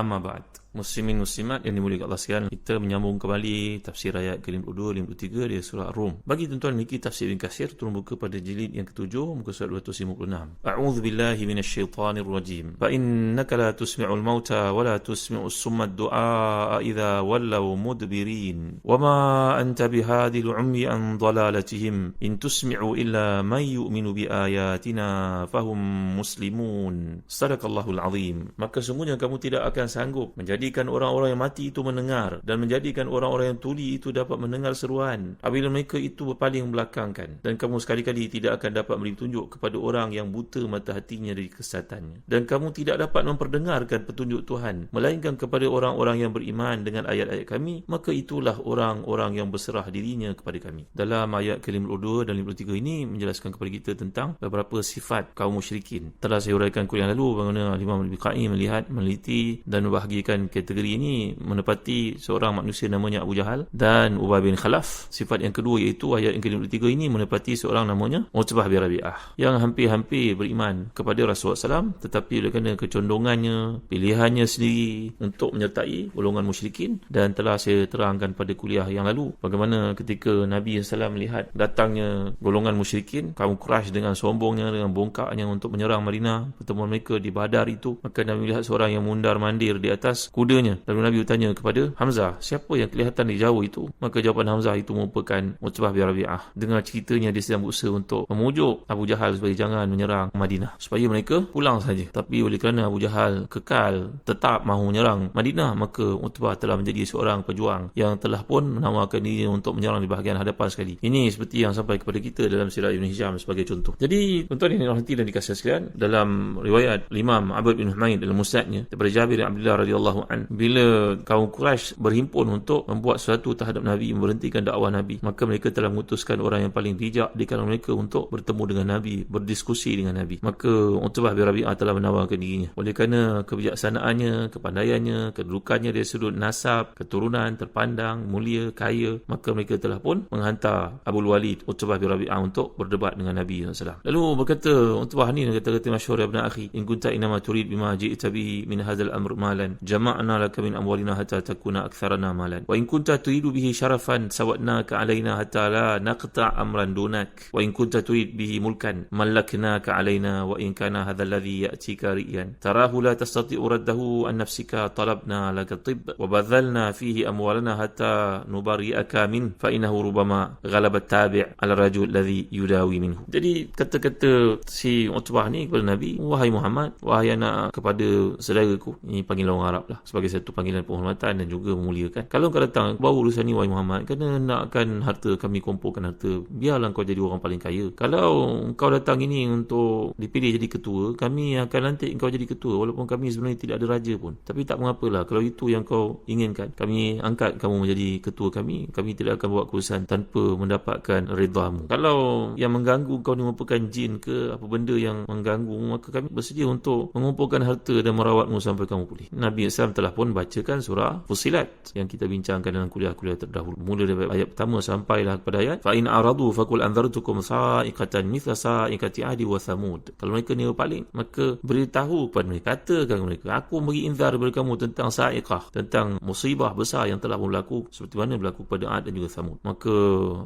Amma ba'd. Muslimin muslimat yang dimuliakan Allah sekalian, kita menyambung kembali tafsir ayat ke-52 53 dari surah Rum. Bagi tuan-tuan ini tafsir Ibn Kasir turun buka pada jilid yang ketujuh muka surat 256. A'udzu billahi minasyaitonir rajim. Fa innaka la tusmi'ul mauta wa la tusmi'us summa ad-du'a idza wallaw mudbirin. Wa ma anta bihadil 'umyi an dalalatihim in tusmi'u illa man yu'minu biayatina fahum muslimun. Sadaqallahul azim. Maka sungguhnya kamu tidak akan sanggup menjadi menjadikan orang-orang yang mati itu mendengar dan menjadikan orang-orang yang tuli itu dapat mendengar seruan apabila mereka itu berpaling belakangkan. Dan kamu sekali-kali tidak akan dapat memberi tunjuk kepada orang yang buta mata hatinya dari kesesatannya dan kamu tidak dapat memperdengarkan petunjuk Tuhan melainkan kepada orang-orang yang beriman dengan ayat-ayat kami maka itulah orang-orang yang berserah dirinya kepada kami. Dalam ayat ke-52 dan 53 ini menjelaskan kepada kita tentang beberapa sifat kaum musyrikin. Telah saya uraikan kuliah lalu bagaimana Imam Al-Biqai melihat meneliti dan membahagikan kategori ini menepati seorang manusia namanya Abu Jahal dan Ubay bin Khalaf. Sifat yang kedua iaitu ayat yang ke-53 ini menepati seorang namanya Utbah bin Rabi'ah yang hampir-hampir beriman kepada Rasulullah SAW tetapi oleh kerana kecondongannya, pilihannya sendiri untuk menyertai golongan musyrikin dan telah saya terangkan pada kuliah yang lalu bagaimana ketika Nabi SAW melihat datangnya golongan musyrikin kaum Quraisy dengan sombongnya dengan bongkaknya untuk menyerang Madinah pertemuan mereka di Badar itu maka Nabi melihat seorang yang mundar mandir di atas kudanya. Lalu Nabi bertanya kepada Hamzah, siapa yang kelihatan di jauh itu? Maka jawapan Hamzah itu merupakan Utbah bin Rabi'ah. Dengar ceritanya dia sedang berusaha untuk memujuk Abu Jahal supaya jangan menyerang Madinah. Supaya mereka pulang saja. Tapi oleh kerana Abu Jahal kekal tetap mahu menyerang Madinah, maka Utbah telah menjadi seorang pejuang yang telah pun menawarkan diri untuk menyerang di bahagian hadapan sekali. Ini seperti yang sampai kepada kita dalam sirah Ibn Hisham sebagai contoh. Jadi, tuan-tuan orang dan dikasih sekalian, dalam riwayat Imam Abad bin Humaid dalam musnadnya daripada Jabir Abdullah radhiyallahu an bila kaum Quraisy berhimpun untuk membuat sesuatu terhadap Nabi memberhentikan dakwah Nabi maka mereka telah mengutuskan orang yang paling bijak di kalangan mereka untuk bertemu dengan Nabi berdiskusi dengan Nabi. Maka Utbah bin Rabi'ah telah menawarkan dirinya. Oleh kerana kebijaksanaannya kepandaiannya kedudukannya dari sudut nasab keturunan terpandang mulia kaya maka mereka telah pun menghantar Abu Walid Utbah bin Rabi'ah untuk berdebat dengan Nabi SAW lalu berkata Utbah ni kata-kata masyhur ya ibn akhi in kunta inama turid bima ji'ta bihi min hadzal amr jama' جمعنا لك من أموالنا حتى تكون أكثرنا مالا وإن كنت تريد به شرفا سوأناك علينا حتى لا نقطع أمرا دونك وإن كنت تريد به ملكا ملكناك علينا وإن كان هذا الذي يأتيك رئيا تراه لا تستطيع رده عن نفسك طلبنا لك الطب وبذلنا فيه أموالنا حتى نبرئك منه فإنه ربما غلب التابع على الرجل الذي يداوي منه jadi kata-kata si Utbah ni kepada Nabi wahai Muhammad wahai anak kepada saudaraku. Ini panggil orang Arab lah sebagai satu panggilan penghormatan dan juga memuliakan. Kalau kau datang bawa urusan ni wahai Muhammad kerana nakkan harta kami kumpulkan harta, biarlah kau jadi orang paling kaya. Kalau kau datang ini untuk dipilih jadi ketua, kami akan lantik kau jadi ketua walaupun kami sebenarnya tidak ada raja pun. Tapi tak mengapalah kalau itu yang kau inginkan. Kami angkat kamu menjadi ketua kami, kami tidak akan buat keputusan tanpa mendapatkan redamu. Kalau yang mengganggu kau ni merupakan jin ke apa benda yang mengganggu, maka kami bersedia untuk mengumpulkan harta dan merawatmu sampai kamu pulih. Nabi SAW telah pun bacakan surah Fusilat yang kita bincangkan dalam kuliah-kuliah terdahulu. Mula dari ayat pertama sampailah kepada ayat fa in aradu faqul anzartukum sa'iqatan mithla sa'iqati adi wa thamud. Kalau mereka ni berpaling, maka beritahu kepada mereka, katakan mereka, aku beri inzar kepada kamu tentang sa'iqah, tentang musibah besar yang telah berlaku seperti mana berlaku pada Ad dan juga Thamud. Maka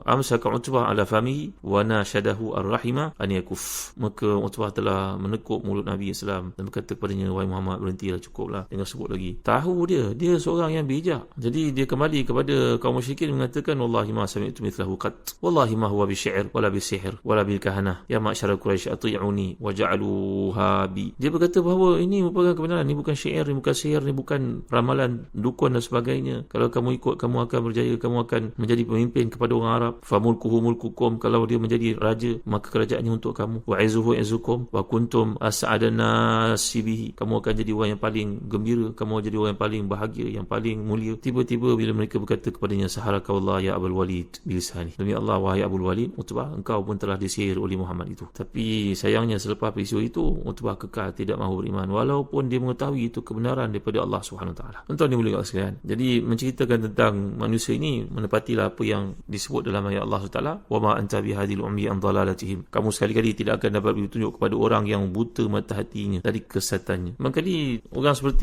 amsaka Utbah ala famihi wa nashadahu ar-rahima an yakuf. Maka Utbah telah menekuk mulut Nabi SAW dan berkata kepadanya, wahai Muhammad berhentilah cukuplah Dengan sebut lagi. Tahu dia. Dia seorang yang bijak. Jadi dia kembali kepada kaum musyrikin mengatakan wallahi ma sami'tu mithlahu qat wallahi ma huwa bisyi'r wala bisihr wala bil kahanah ya ma'syar quraisy ati'uni waja'aluha bi. Dia berkata bahawa ini merupakan kebenaran. Ini bukan syair ini bukan sihir ini bukan ramalan dukun dan sebagainya. Kalau kamu ikut kamu akan berjaya kamu akan menjadi pemimpin kepada orang Arab. Famulkuhu mulkukum. Kalau dia menjadi raja maka kerajaannya untuk kamu. Wa izuhu izukum. Wa kuntum as'adana sibihi kamu akan jadi orang yang paling gembira kamu jadi orang yang paling bahagia yang paling mulia. Tiba-tiba bila mereka berkata kepadanya saharakallah ya Abul Walid bilisani. Demi Allah wahai Abul Walid Utbah engkau pun telah disihir oleh Muhammad itu. Tapi sayangnya selepas peristiwa itu Utbah kekal tidak mahu beriman. Walaupun dia mengetahui itu kebenaran daripada Allah Subhanahu taala. Tuan-tuan ni boleh sekalian jadi menceritakan tentang manusia ini menepatilah apa yang disebut dalam ayat Allah Taala wa ma anta bihadil ummi an dalalatihim. Kamu sekali-kali tidak akan dapat bertunjuk kepada orang yang buta mata hatinya dari kesesatannya mangkali orang seperti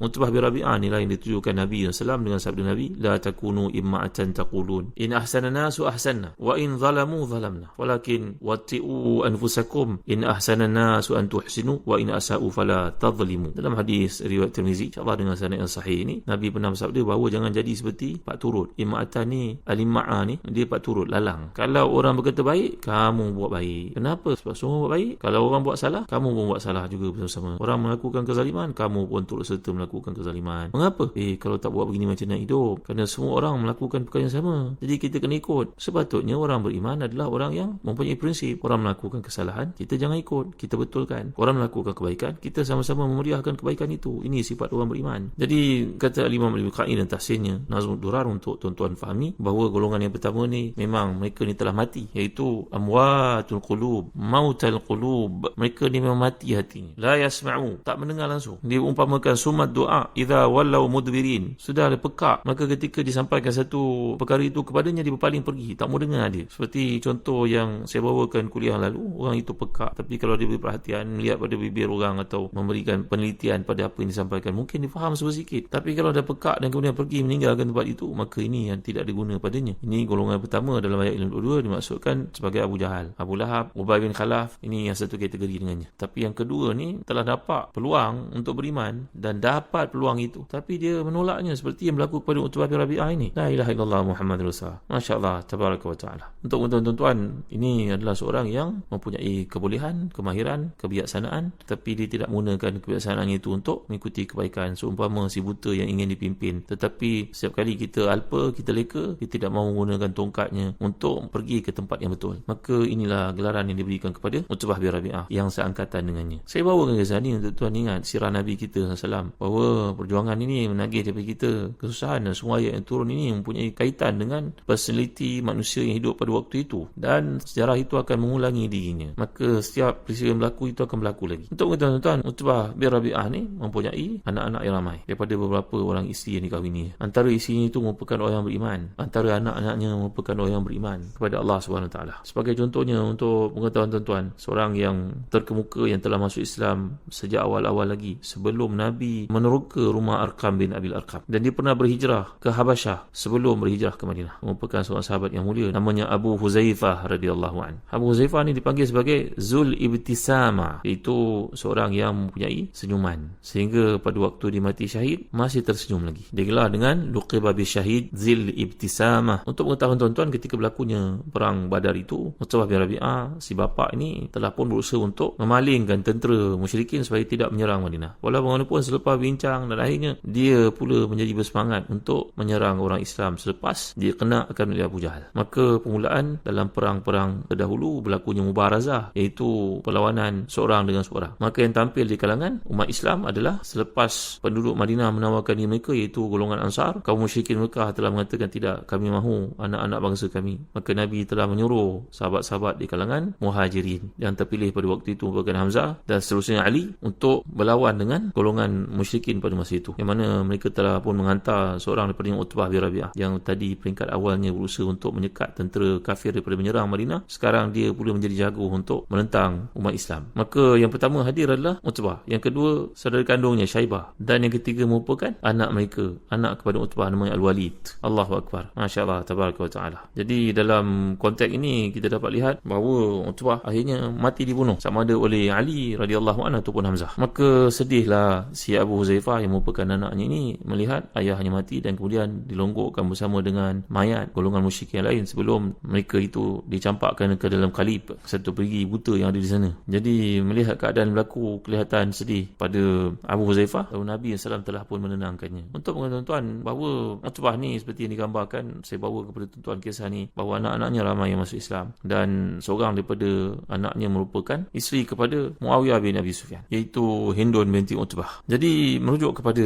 Utbah bin Rabi'ah ni lah yang ditujukan Nabi SAW dengan sabda Nabi la takunu imma'atan taqulun. In ahsana nasu ahsanna wa in zalamu zalamna. Walakin watti'u anfusakum in nasu an tuhsinu wa in asa'u fala tadhlimu. Dalam hadis riwayat Tirmizi insyaallah dengan sanad yang sahih ini Nabi pernah bersabda bahawa jangan jadi seperti pak turut imma'atan ni alimma'a ni dia pak turut lalang. Kalau orang berkata baik kamu buat baik. Kenapa? Sebab semua buat baik. Kalau orang buat salah kamu pun buat salah juga bersama-sama. Orang melakukan kezaliman kamu pun turut serta melakukan kezaliman. Mengapa? Eh kalau tak buat begini macam nak hidup. Kerana semua orang melakukan perkara yang sama. Jadi kita kena ikut. Sepatutnya orang beriman adalah orang yang mempunyai prinsip. Orang melakukan kesalahan kita jangan ikut. Kita betulkan. Orang melakukan kebaikan kita sama-sama memeriahkan kebaikan itu. Ini sifat orang beriman. Jadi kata Imam Al-Bukhari dan tahsinnya Nazmul Durar untuk tuan-tuan fahami bahawa golongan yang pertama ni memang mereka ni telah mati. Iaitu amwatul qulub mautal qulub. Mereka ni memang mati hatinya. La yasma'u. Tak mendengar langsung. Dia umpamakan sumat doa idza wallau mudbirin. Sudah ada pekak maka ketika disampaikan satu perkara itu kepadanya dia berpaling pergi. Tak mau dengar dia. Seperti contoh yang saya bawakan kuliah lalu orang itu pekak. Tapi kalau dia berperhatian melihat pada bibir orang atau memberikan penelitian pada apa yang disampaikan mungkin dia faham sedikit tapi kalau dia pekak dan kemudian pergi meninggalkan tempat itu maka ini yang tidak diguna padanya. Ini golongan pertama dalam ayat 52 dimaksudkan sebagai Abu Jahal Abu Lahab Ubay bin Khalaf. Ini yang satu kategori dengannya. Tapi yang kedua ni telah dapat peluang untuk beriman dan dapat peluang itu. Tapi dia menolaknya seperti yang berlaku kepada Utbah bin Rabi'ah ini. La ilaha illallah Muhammad Rasulullah. Masya Allah tabaraka wa ta'ala. Untuk tuan-tuan ini adalah seorang yang mempunyai kebolehan kemahiran kebijaksanaan. Tapi dia tidak menggunakan kebijaksanaan itu untuk mengikuti kebaikan. Seumpama si buta yang ingin dipimpin. Tetapi setiap kali kita alpa kita leka kita tidak mahu menggunakan tongkatnya untuk pergi ke tempat yang betul. Maka inilah gelaran yang diberikan kepada Utbah bin Rabi'ah yang seangkatan dengannya. Saya bawakan kisah ini untuk tuan ingat sirah Nabi kita SAW bahawa perjuangan ini menagih daripada kita kesusahan dan semua ayat yang turun ini mempunyai kaitan dengan personaliti manusia yang hidup pada waktu itu. Dan sejarah itu akan mengulangi dirinya. Maka setiap peristiwa yang berlaku itu akan berlaku lagi. Untuk tuan-tuan Utbah bin Rabi'ah ni mempunyai anak-anak yang ramai daripada beberapa orang isteri yang dikahwini antara isteri itu merupakan orang yang beriman. Antara anak-anaknya merupakan orang yang beriman kepada Allah SWT sebagai contohnya untuk pengetahuan tuan-tuan seorang yang terkemuka yang telah masuk Islam sejak awal-awal lagi sebelum Nabi meneroka rumah Arkam bin Abil Arkam dan dia pernah berhijrah ke Habasyah sebelum berhijrah ke Madinah merupakan seorang sahabat yang mulia namanya Abu Huzaifah radhiyallahu an. Abu Huzaifah ni dipanggil sebagai Zul Ibtisama iaitu seorang yang mempunyai senyuman sehingga pada waktu dia mati syahid masih tersenyum lagi. Dia gelar dengan Luqibah bi Syahid Zil Ibtisama. Untuk mengetahui tuan-tuan ketika berlakunya perang Badar itu Utbah bin Rabi'ah si bapa ini telah pun berusaha untuk memalingkan tentera musyrikin supaya tidak menyerang Madinah. Walaupun selepas bincang dan akhirnya dia pula menjadi bersemangat untuk menyerang orang Islam selepas dia kena akan oleh Abu Jahal. Maka permulaan dalam perang-perang terdahulu berlakunya mubarazah iaitu perlawanan seorang dengan seorang. Maka yang tampil di kalangan umat Islam adalah selepas penduduk Madinah menawarkan diri mereka iaitu golongan Ansar, kaum musyrikin Mekah telah mengatakan tidak kami mahu anak-anak bangsa kami. Maka Nabi telah menyuruh sahabat-sahabat di kalangan Muhajirin yang terpilih pada waktu itu merupakan Hamzah dan seterusnya Ali untuk berlawan dengan golongan musyrikin pada masa itu. Yang mana mereka telah pun menghantar seorang daripada Utbah bin Rabi'ah. Yang tadi peringkat awalnya berusaha untuk menyekat tentera kafir daripada menyerang Madinah. Sekarang dia pula menjadi jago untuk menentang umat Islam. Maka yang pertama hadir adalah Utbah. Yang kedua saudara kandungnya Syaibah. Dan yang ketiga merupakan anak mereka. Anak kepada Utbah namanya Al-Walid. Allahu Akbar. Masya Allah Tabaraka wa Ta'ala. Jadi dalam konteks ini kita dapat lihat bahawa Utbah akhirnya mati dibunuh. Sama ada oleh Ali radhiyallahu anhu ataupun Hamzah. Maka sedihlah si Abu Huzaifah yang merupakan anaknya ini melihat ayahnya mati dan kemudian dilonggokkan bersama dengan mayat golongan musyrik yang lain sebelum mereka itu dicampakkan ke dalam kalib satu pergi buta yang ada di sana. Jadi melihat keadaan berlaku kelihatan sedih pada Abu Huzaifah lalu Nabi SAW telah pun menenangkannya. Untuk tuan-tuan bahawa Utbah ni seperti yang digambarkan saya bawa kepada tuan-tuan kisah ni bahawa anak-anaknya ramai yang masuk Islam dan seorang daripada anaknya merupakan isteri kepada Muawiyah bin Abi Sufyan iaitu Hindun binti Utbah. Jadi merujuk kepada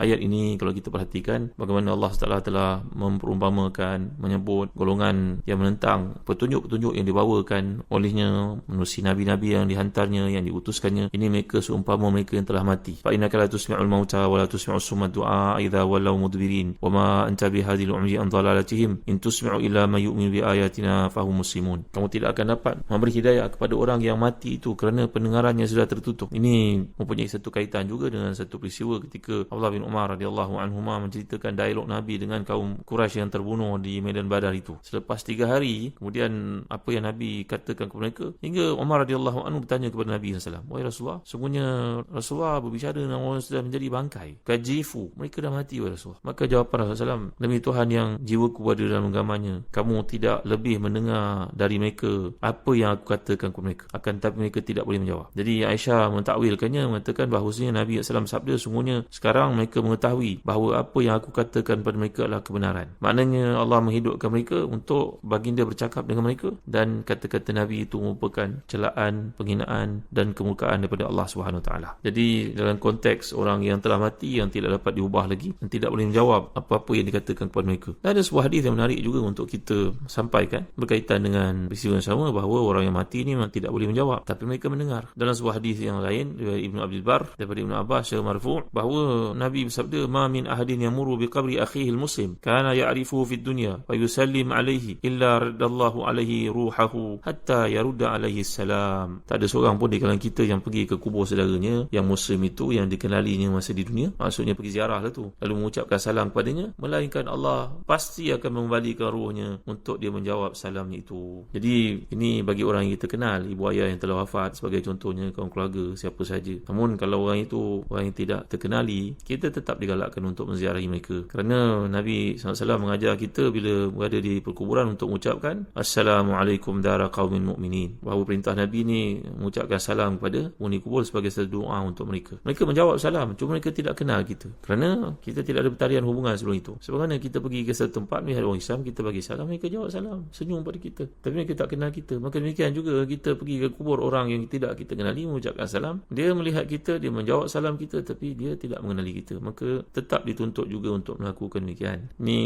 ayat ini kalau kita perhatikan bagaimana Allah Taala telah memperumpamakan menyebut golongan yang menentang petunjuk-petunjuk yang dibawakan olehnya menerusi nabi-nabi yang dihantarnya yang diutuskannya ini mereka seumpama mereka yang telah mati. Fa innaka la tusmi'ul mauta wa la tusmi'us summa du'a idza wallaw mudbirin wa ma anta bihadhil umri an dhalalatihim in tusmi'u illa ma yu'min bi ayatina fahum muslimun. Kamu tidak akan dapat memberi hidayah kepada orang yang mati itu kerana pendengarannya sudah tertutup. Ini mempunyai satu kaitan juga dengan satu peristiwa ketika Abdullah bin Umar radhiyallahu anhu menceritakan dialog Nabi dengan kaum Quraisy yang terbunuh di medan Badar itu. Selepas tiga hari, kemudian apa yang Nabi katakan kepada mereka hingga Umar radhiyallahu anhu bertanya kepada Nabi SAW, "Wahai Rasulullah, sungguhnya Rasulullah berbicara dengan orang sudah menjadi bangkai. Kajifu, mereka dah mati wahai Rasulullah." Maka jawapan Rasulullah SAW, "Demi Tuhan yang jiwaku berada dalam genggamannya, kamu tidak lebih mendengar dari mereka apa yang aku katakan kepada mereka. Akan tapi mereka tidak boleh menjawab." Jadi Aisyah mentakwilkannya mengatakan bahawasanya Nabi SAW sabda sungguhnya sekarang mereka mengetahui bahawa apa yang aku katakan pada mereka adalah kebenaran. Maknanya Allah menghidupkan mereka untuk baginda bercakap dengan mereka dan kata-kata Nabi itu merupakan celaan, penghinaan dan kemurkaan daripada Allah taala. Jadi dalam konteks orang yang telah mati yang tidak dapat diubah lagi dan tidak boleh menjawab apa-apa yang dikatakan kepada mereka. Dan ada sebuah hadis yang menarik juga untuk kita sampaikan berkaitan dengan peristiwa yang sama bahawa orang yang mati ini memang tidak boleh menjawab tapi mereka mendengar. Dalam sebuah hadis yang lain dari Ibnu Abdul Bar daripada Ibnu Abbas secara marfu' bahawa Nabi bersabda ma min ahadin yamuru bi qabri akhihi al-muslim kana ya'rifuhu fid dunya wa yusallim alayhi illa raddallahu alayhi ruhahu hatta yarudda alayhi salam. Tak ada seorang pun di kalangan kita yang pergi ke kubur saudaranya yang muslim itu yang dikenalinya masa di dunia. Maksudnya pergi ziarah lah tu. Lalu mengucapkan salam kepadanya. Melainkan Allah pasti akan mengembalikan ruhnya untuk dia menjawab salamnya itu. Jadi ini bagi orang yang kita kenal. Ibu ayah yang telah wafat sebagai contohnya kaum keluarga siapa saja. Namun kalau orang itu orang yang tidak terkenali kita tetap digalakkan untuk menziarahi mereka. Kerana Nabi SAW mengajar kita bila berada di perkuburan untuk mengucapkan Assalamualaikum dara qaumin mu'minin. Bahawa perintah Nabi ni mengucapkan salam kepada penghuni kubur sebagai satu doa untuk mereka. Mereka menjawab salam, cuma mereka tidak kenal kita. Kerana kita tidak ada bertalian hubungan sebelum itu. Sebagaimana kita pergi ke satu tempat melihat orang Islam, kita bagi salam, mereka jawab salam, senyum pada kita. Tapi mereka tak kenal kita. Maka demikian juga kita pergi ke kubur orang yang tidak kita kenali mengucapkan salam. Dia melihat kita, dia menjawab salam kita tapi dia tidak mengenali kita. Maka tetap dituntut juga untuk melakukan demikian. Ini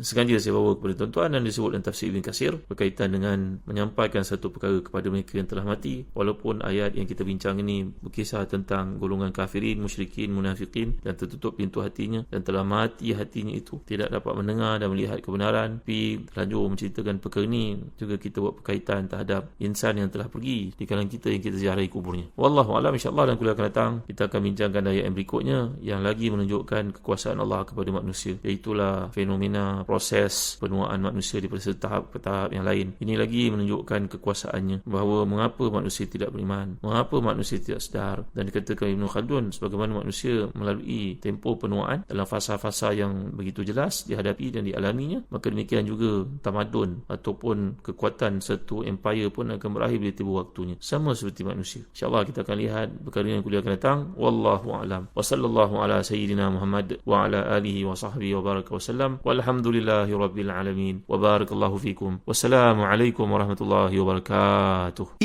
sengaja saya bawa kepada tuan-tuan dan disebut dalam tafsir Ibn Kasir berkaitan dengan menyampaikan satu perkara kepada mereka yang telah mati walaupun ayat yang kita bincang ini berkisah tentang golongan kafirin, musyrikin, munafikin dan tertutup pintu hatinya dan telah mati hatinya itu tidak dapat mendengar dan melihat kebenaran tapi lanjut menceritakan perkara ini juga kita buat berkaitan terhadap insan yang telah pergi di kalangan kita yang kita ziarahi kuburnya Wallahu alam insyaAllah dan kuliah akan datang kita akan bincangkan ayat yang berikutnya yang lagi menunjukkan kekuasaan Allah kepada manusia iaitulah fenomena proses penuaan manusia di satu tahap ke tahap yang lain. Ini lagi menunjukkan kekuasaannya bahawa mengapa manusia tidak beriman mengapa manusia tidak sedar. Dan dikatakan Ibn Khaldun sebagaimana manusia melalui tempoh penuaan dalam fasa-fasa yang begitu jelas dihadapi dan dialaminya maka demikian juga tamadun ataupun kekuatan satu empire pun akan berakhir bila tiba waktunya. Sama seperti manusia. insyaAllah kita akan lihat perkara yang kuliah akan datang. Wallahu alam wa sallallahu ala sayyidina Muhammad wa ala alihi wa sahbihi wa baraka wa sallam walhamdulillahi rabbil alamin wa barakallahu fikum wassalamu alaikum warahmatullahi wabarakatuh